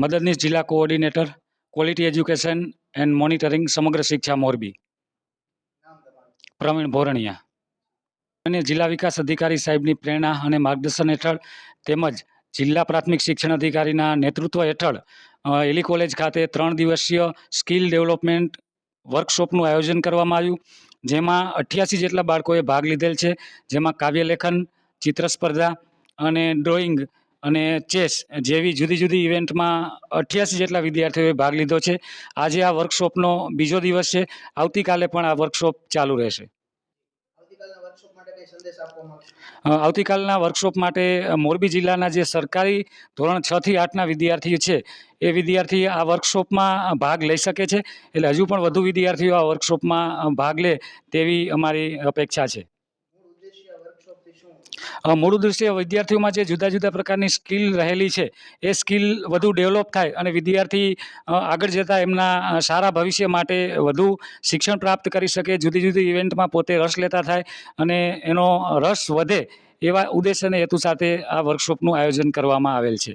મદદનીશ જિલ્લા coordinator, quality education and monitoring Samagra Shiksha Morbi. Pravin Bhoraniya. અને જિલ્લા વિકાસ અધિકારી સાહેબની પ્રેરણા અને માર્ગદર્શન હેઠળ તેમજ જિલ્લા પ્રાથમિક શિક્ષણ અધિકારીના નેતૃત્વ હેઠળ એલી કોલેજ ખાતે ત્રણ દિવસીય સ્કિલ ડેવલપમેન્ટ વર્કશોપનું આયોજન કરવામાં આવ્યું, જેમાં અઠ્યાસી જેટલા બાળકોએ ભાગ લીધેલ છે, જેમાં કાવ્યલેખન ચિત્ર સ્પર્ધા અને ડ્રોઈંગ અને ચેસ જેવી જુદી જુદી ઇવેન્ટમાં અઠ્યાસી જેટલા વિદ્યાર્થીઓએ ભાગ લીધો છે. આજે આ વર્કશોપનો બીજો દિવસ છે. આવતીકાલે પણ આ વર્કશોપ ચાલુ રહેશે. આવતીકાલના વર્કશોપ માટે મોરબી જિલ્લાના જે સરકારી ધોરણ છ થી આઠના વિદ્યાર્થીઓ છે એ વિદ્યાર્થી આ વર્કશોપમાં ભાગ લઈ શકે છે. એટલે હજુ પણ વધુ વિદ્યાર્થીઓ આ વર્કશોપમાં ભાગ લે તેવી અમારી અપેક્ષા છે મૂળ ઉદ્દેશ્ય વર્કશોપથી શું અ, મૂળ ઉદ્દેશ્ય વિદ્યાર્થીઓમાં જે જુદા જુદા પ્રકારની સ્કિલ રહેલી છે, એ સ્કિલ વધુ ડેવલપ થાય અને વિદ્યાર્થી આગળ જતાં એમના સારા ભવિષ્ય માટે વધુ શિક્ષણ પ્રાપ્ત કરી શકે, જુદી જુદી ઇવેન્ટમાં પોતે રસ લેતા થાય અને એનો રસ વધે એવા ઉદ્દેશ અને હેતુ સાથે આ વર્કશોપનું આયોજન કરવામાં આવેલ છે.